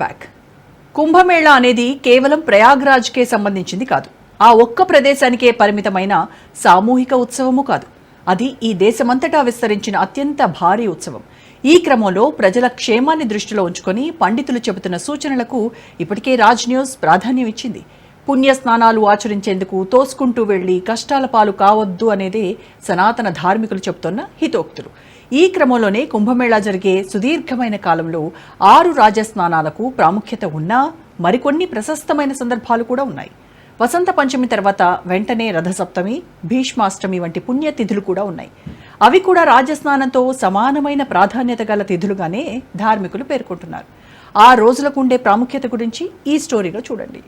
Back Kumbh Mela అనేది కేవలం ప్రయాగ్రాజ్కే సంబంధించింది కాదు. ఆ ఒక్క ప్రదేశానికే పరిమితమైన సామూహిక ఉత్సవము కాదు. అది ఈ దేశమంతటా విస్తరించిన అత్యంత భారీ ఉత్సవం. ఈ క్రమంలో ప్రజల క్షేమాన్ని దృష్టిలో ఉంచుకొని పండితులు చెబుతున్న సూచనలకు ఇప్పటికే రాజ్ న్యూస్ ప్రాధాన్యం ఇచ్చింది. పుణ్య స్నానాలు ఆచరించేందుకు తోసుకుంటూ వెళ్ళి కష్టాల పాలు కావద్దు అనేదే సనాతన ధార్మికులు చెబుతున్న హితోక్తులు. ఈ క్రమంలోనే కుంభమేళా జరిగే సుదీర్ఘమైన కాలంలో ఆరు రాజస్నానాలకు ప్రాముఖ్యత ఉన్నా మరికొన్ని ప్రశస్తమైన సందర్భాలు కూడా ఉన్నాయి. వసంత పంచమి తర్వాత వెంటనే రథసప్తమి భీష్మాష్టమి వంటి పుణ్యతిథులు కూడా ఉన్నాయి. అవి కూడా రాజస్నానంతో సమానమైన ప్రాధాన్యత గల తిథులుగానే ధార్మికులు పేర్కొంటున్నారు. ఆ రోజులకు ఉండే ప్రాముఖ్యత గురించి ఈ స్టోరీలో చూడండి.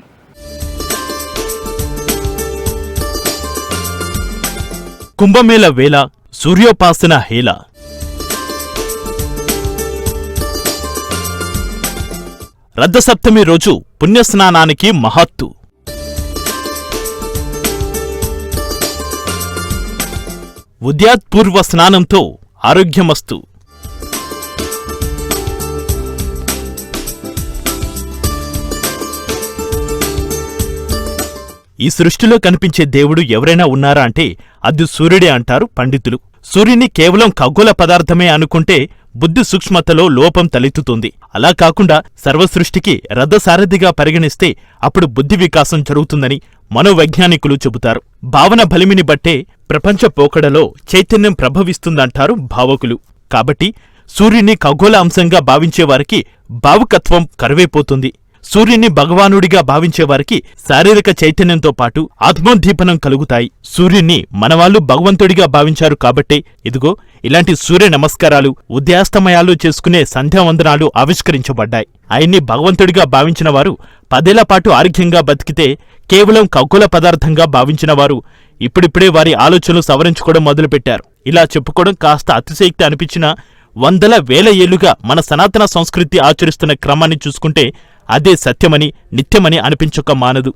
కుంభమేళ వేళ సూర్యోపాసన హేళ. రథసప్తమి రోజు పుణ్యస్నానానికి మహత్తు. ఉద్యాత్పూర్వ స్నానంతో ఆరోగ్యమస్తు. ఈ సృష్టిలో కనిపించే దేవుడు ఎవరైనా ఉన్నారా అంటే అది సూర్యుడే అంటారు పండితులు. సూర్యుని కేవలం ఖగోళ పదార్థమే అనుకుంటే బుద్ధి సూక్ష్మతలో లోపం తలెత్తుతుంది. అలా కాకుండా సర్వసృష్టికి రథసారథిగా పరిగణిస్తే అప్పుడు బుద్ధి వికాసం జరుగుతుందని మనోవైజ్ఞానికులు చెబుతారు. భావన బలిమిని బట్టే ప్రపంచ పోకడలో చైతన్యం ప్రభవిస్తుందంటారు భావకులు. కాబట్టి సూర్యుని ఖగోళ అంశంగా భావించేవారికి భావుకత్వం కరువైపోతుంది. సూర్యుని భగవానుడిగా భావించేవారికి శారీరక చైతన్యంతో పాటు ఆత్మోద్దీపనం కలుగుతాయి. సూర్యుణ్ణి మనవాళ్ళు భగవంతుడిగా భావించారు కాబట్టే ఇదిగో ఇలాంటి సూర్య నమస్కారాలు ఉదయాస్తమయాలు చేసుకునే సంధ్యావందనాలు ఆవిష్కరించబడ్డాయి. ఆయన్ని భగవంతుడిగా భావించిన వారు పదేళ్ళ పాటు ఆరోగ్యంగా బతికితే కేవలం ఖగోళ పదార్థంగా భావించిన వారు ఇప్పుడిప్పుడే వారి ఆలోచనలు సవరించుకోవడం మొదలుపెట్టారు. ఇలా చెప్పుకోవడం కాస్త అతిశయక్తి అనిపించినా వందల వేల ఏళ్ళుగా మన సనాతన సంస్కృతి ఆచరిస్తున్న క్రమాన్ని చూసుకుంటే అదే సత్యమని నిత్యమని అనిపించక మానదు.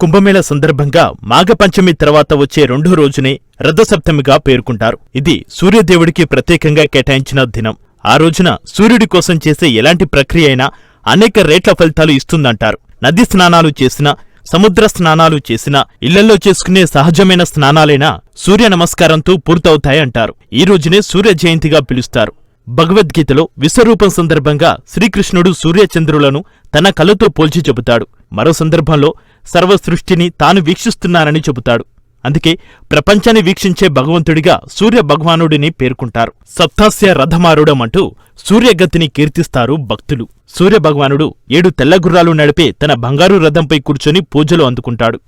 కుంభమేళ సందర్భంగా మాఘపంచమి తర్వాత వచ్చే రెండో రోజునే రథసప్తమిగా పేర్కొంటారు. ఇది సూర్యదేవుడికి ప్రత్యేకంగా కేటాయించిన దినం. ఆ రోజున సూర్యుడి కోసం చేసే ఎలాంటి ప్రక్రియ అయినా అనేక రేట్ల ఫలితాలు ఇస్తుందంటారు. నది స్నానాలు చేసినా సముద్ర స్నానాలు చేసినా ఇళ్ళలో చేసుకునే సహజమైన స్నానాలైనా సూర్య నమస్కారంతో పూర్తవుతాయంటారు. ఈ రోజునే సూర్య జయంతిగా పిలుస్తారు. భగవద్గీతలో విశ్వరూపం సందర్భంగా శ్రీకృష్ణుడు సూర్యచంద్రులను తన కలతో పోల్చి చెబుతాడు. మరో సందర్భంలో సర్వసృష్టిని తాను వీక్షిస్తున్నానని చెబుతాడు. అందుకే ప్రపంచాన్ని వీక్షించే భగవంతుడిగా సూర్య భగవానుడిని పేర్కొంటారు. సప్తాస్య రథమారుడం అంటూ సూర్యగతిని కీర్తిస్తారు భక్తులు. సూర్య భగవానుడు ఏడు తెల్లగుర్రాలు నడిపే తన బంగారు రథంపై కూర్చొని పూజలు అందుకుంటాడు.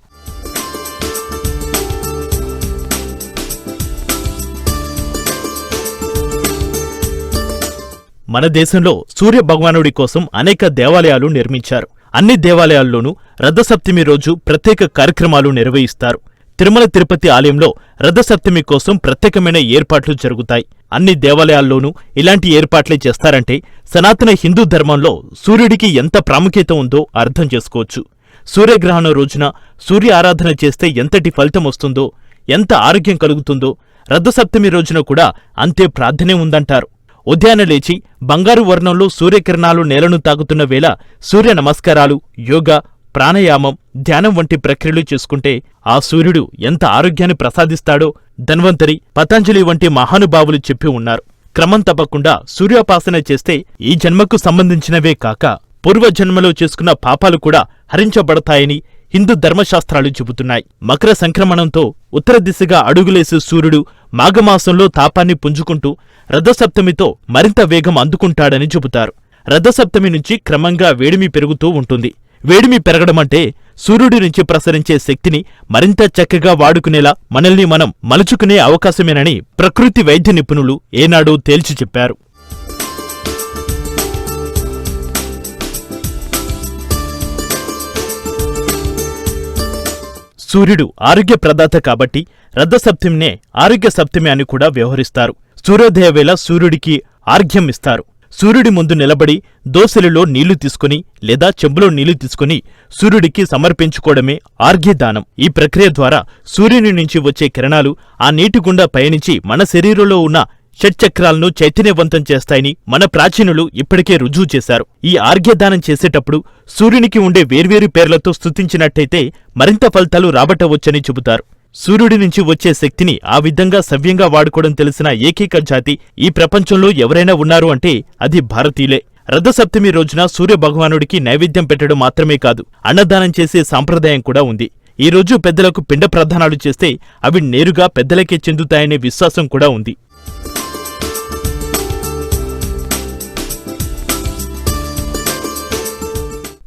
మన దేశంలో సూర్య భగవానుడి కోసం అనేక దేవాలయాలు నిర్మించారు. అన్ని దేవాలయాల్లోనూ రథసప్తమి రోజు ప్రత్యేక కార్యక్రమాలు నిర్వహిస్తారు. తిరుమల తిరుపతి ఆలయంలో రథసప్తమి కోసం ప్రత్యేకమైన ఏర్పాట్లు జరుగుతాయి. అన్ని దేవాలయాల్లోనూ ఇలాంటి ఏర్పాట్లే చేస్తారంటే సనాతన హిందూ ధర్మంలో సూర్యుడికి ఎంత ప్రాముఖ్యత ఉందో అర్థం చేసుకోవచ్చు. సూర్యగ్రహణం రోజున సూర్య ఆరాధన చేస్తే ఎంతటి ఫలితం వస్తుందో ఎంత ఆరోగ్యం కలుగుతుందో రథసప్తమి రోజున కూడా అంతే ప్రార్థనే ఉందంటారు. ఉదయాన లేచి బంగారు వర్ణంలో సూర్యకిరణాలు నేలను తాకుతున్న వేళ సూర్య నమస్కారాలు యోగా ప్రాణాయామం ధ్యానం వంటి ప్రక్రియలు చేసుకుంటే ఆ సూర్యుడు ఎంత ఆరోగ్యాన్ని ప్రసాదిస్తాడో ధన్వంతరి పతంజలి వంటి మహానుభావులు చెప్పి ఉన్నారు. క్రమం తప్పకుండా సూర్యోపాసన చేస్తే ఈ జన్మకు సంబంధించినవే కాక పూర్వజన్మలో చేసుకున్న పాపాలు కూడా హరించబడతాయని హిందూ ధర్మశాస్త్రాలు చెబుతున్నాయి. మకర సంక్రమణంతో ఉత్తర దిశగా అడుగులేసే సూర్యుడు మాఘమాసంలో తాపాన్ని పుంజుకుంటూ రథసప్తమితో మరింత వేగం అందుకుంటాడని చెబుతారు. రథసప్తమి నుంచి క్రమంగా వేడిమి పెరుగుతూ ఉంటుంది. వేడిమి పెరగడమంటే సూర్యుడి నుంచి ప్రసరించే శక్తిని మరింత చక్కగా వాడుకునేలా మనల్ని మనం మలుచుకునే అవకాశమేనని ప్రకృతి వైద్య నిపుణులు ఏనాడో తేల్చి చెప్పారు. సూర్యుడు ఆరోగ్య ప్రదాత కాబట్టి రథసప్తమినే ఆరోగ్య సప్తమి అని కూడా వ్యవహరిస్తారు. సూర్యోదయ వేళ సూర్యుడికి ఆర్ఘ్యం ఇస్తారు. సూర్యుడి ముందు నిలబడి దోసెలలో నీళ్ళు తీసుకుని లేదా చెంబులో నీళ్ళు తీసుకుని సూర్యుడికి సమర్పించుకోవడమే ఆర్ఘ్యదానం. ఈ ప్రక్రియ ద్వారా సూర్యుని నుంచి వచ్చే కిరణాలు ఆ నీటి గుండా పయనించి మన శరీరంలో ఉన్న షట్చక్రాలను చైతన్యవంతం చేస్తాయని మన ప్రాచీనులు ఇప్పటికే రుజువు చేశారు. ఈ ఆర్ఘ్యదానం చేసేటప్పుడు సూర్యునికి ఉండే వేర్వేరు పేర్లతో స్తుతించినట్టయితే మరింత ఫలితాలు రాబట్టవచ్చని చెబుతారు. సూర్యుడి నుంచి వచ్చే శక్తిని ఆ విధంగా సవ్యంగా వాడుకోవడం తెలిసిన ఏకైక జాతి ఈ ప్రపంచంలో ఎవరైనా ఉన్నారు అంటే అది భారతీయులే. రథసప్తమి రోజున సూర్య భగవానుడికి నైవేద్యం పెట్టడం మాత్రమే కాదు అన్నదానం చేసే సాంప్రదాయం కూడా ఉంది. ఈ రోజు పెద్దలకు పిండ ప్రదానాలు చేస్తే అవి నేరుగా పెద్దలకే చెందుతాయనే విశ్వాసం కూడా ఉంది.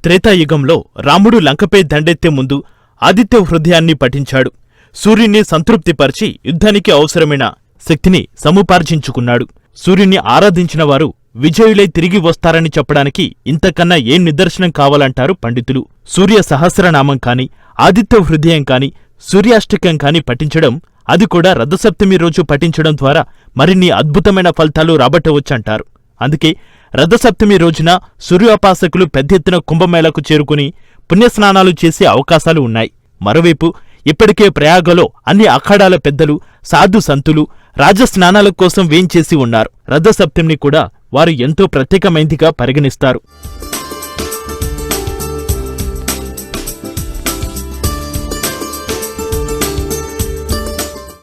త్రేతాయుగంలో రాముడు లంకపై దండెత్తే ముందు ఆదిత్య హృదయాన్ని పఠించాడు. సూర్యుని సంతృప్తిపరిచి యుద్ధానికి అవసరమైన శక్తిని సముపార్జించుకున్నాడు. సూర్యుని ఆరాధించిన వారు విజయులై తిరిగి వస్తారని చెప్పడానికి ఇంతకన్నా ఏం నిదర్శనం కావాలంటారు పండితులు? సూర్య సహస్రనామం కాని ఆదిత్య హృదయం కాని సూర్యాష్టకం కాని పఠించడం అది కూడా రథసప్తమి రోజు పఠించడం ద్వారా మరిన్ని అద్భుతమైన ఫలితాలు రాబట్టవచ్చంటారు. అందుకే రథసప్తమి రోజున సూర్యోపాసకులు పెద్ద ఎత్తున కుంభమేళకు చేరుకుని పుణ్యస్నానాలు చేసే అవకాశాలు ఉన్నాయి. మరోవైపు ఇప్పటికే ప్రయాగలో అన్ని అఖాడాల పెద్దలు సాధు సంతులు రాజస్నానాల కోసం వేంచేసి ఉన్నారు. రథసప్తమిని కూడా వారు ఎంతో ప్రత్యేకమైందిగా పరిగణిస్తారు.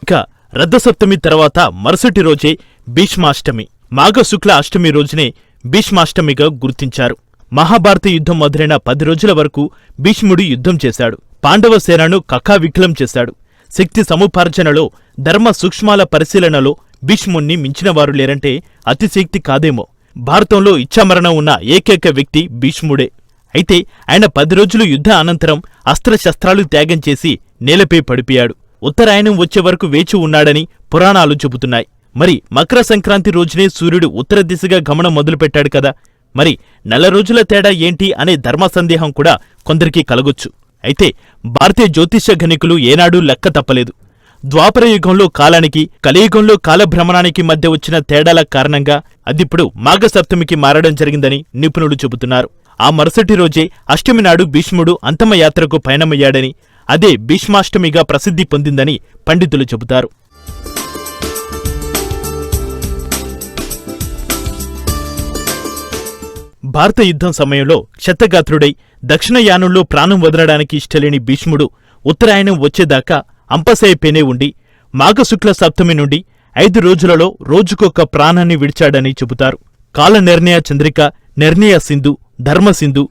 ఇక రథసప్తమి తర్వాత మరుసటి రోజే భీష్మాష్టమి మాఘ శుక్ల అష్టమి రోజునే భీష్మాష్టమిగా గుర్తించారు. మహాభారత యుద్ధం మొదలైన పది రోజుల వరకు భీష్ముడు యుద్ధం చేశాడు. పాండవ సేనను కకావికలం చేశాడు. శక్తి సముపార్జనలో ధర్మ సూక్ష్మాల పరిశీలనలో భీష్ముణ్ణి మించినవారు లేరంటే అతిశక్తి కాదేమో. భారతంలో ఇచ్చామరణం ఉన్న ఏకైక వ్యక్తి భీష్ముడే. అయితే ఆయన పది రోజులు యుద్ధ అనంతరం అస్త్రశస్త్రాలు త్యాగం చేసి నేలపై పడిపోయాడు. ఉత్తరాయణం వచ్చే వరకు వేచి ఉన్నాడని పురాణాలు చెబుతున్నాయి. మరి మకర సంక్రాంతి రోజునే సూర్యుడు ఉత్తర దిశగా గమనం మొదలుపెట్టాడు కదా. మరి నెల రోజుల తేడా ఏంటి అనే ధర్మ సందేహం కూడా కొందరికి కలగొచ్చు. అయితే భారతీయ జ్యోతిష్య గణికులు ఏనాడూ లెక్క తప్పలేదు. ద్వాపర యుగంలో కాలానికి కలియుగంలో కాలభ్రమణానికి మధ్య వచ్చిన తేడాల కారణంగా అదిప్పుడు మాఘసప్తమికి మారడం జరిగిందని నిపుణులు చెబుతున్నారు. ఆ మరుసటి రోజే అష్టమి నాడు భీష్ముడు అంతమయాత్రకు పయనమయ్యాడని అదే భీష్మాష్టమిగా ప్రసిద్ధి పొందిందని పండితులు చెబుతారు. భారత యుద్ధం సమయంలో క్షతగాత్రుడై దక్షిణ యానంలో ప్రాణం వదలడానికి ఇష్టలేని భీష్ముడు ఉత్తరాయణం వచ్చేదాకా అంపశయపేనే ఉండి మాఘశుక్ల సప్తమి నుండి ఐదు రోజులలో రోజుకొక ప్రాణాన్ని విడిచాడని చెబుతారు. కాల నిర్ణయ చంద్రిక నిర్ణయ సింధు ధర్మసింధు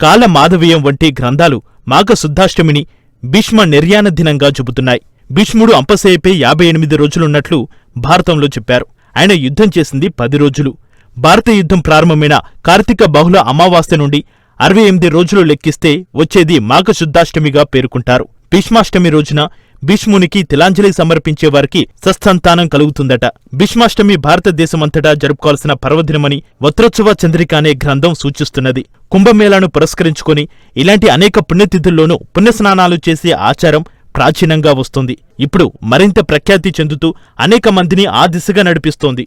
కాల మాధవీయం వంటి గ్రంథాలు మాఘశుద్ధాష్టమిని భీష్మ నిర్యాణ దినంగా చెబుతున్నాయి. భీష్ముడు అంపశయ్యపై యాభై ఎనిమిది రోజులున్నట్లు భారతంలో చెప్పారు. ఆయన యుద్ధం చేసింది పది రోజులు. భారత యుద్ధం ప్రారంభమైన కార్తీక బహుళ అమావాస్య నుండి అరవై ఎనిమిది రోజులు లెక్కిస్తే వచ్చేది మాఘశుద్ధాష్టమిగా పేర్కొంటారు. భీష్మాష్టమి రోజున భీష్మునికి తిలాంజలి సమర్పించే వారికి సత్సంతానం కలుగుతుందట. భీష్మాష్టమి భారతదేశమంతటా జరుపుకోవాల్సిన పర్వదినమని వత్రోత్సవ చంద్రిక అనే గ్రంథం సూచిస్తున్నది. కుంభమేళాను పురస్కరించుకొని ఇలాంటి అనేక పుణ్యతిథుల్లోనూ పుణ్యస్నానాలు చేసే ఆచారం ప్రాచీనంగా వస్తుంది. ఇప్పుడు మరింత ప్రఖ్యాతి చెందుతూ అనేక మందిని ఆ దిశగా నడిపిస్తోంది.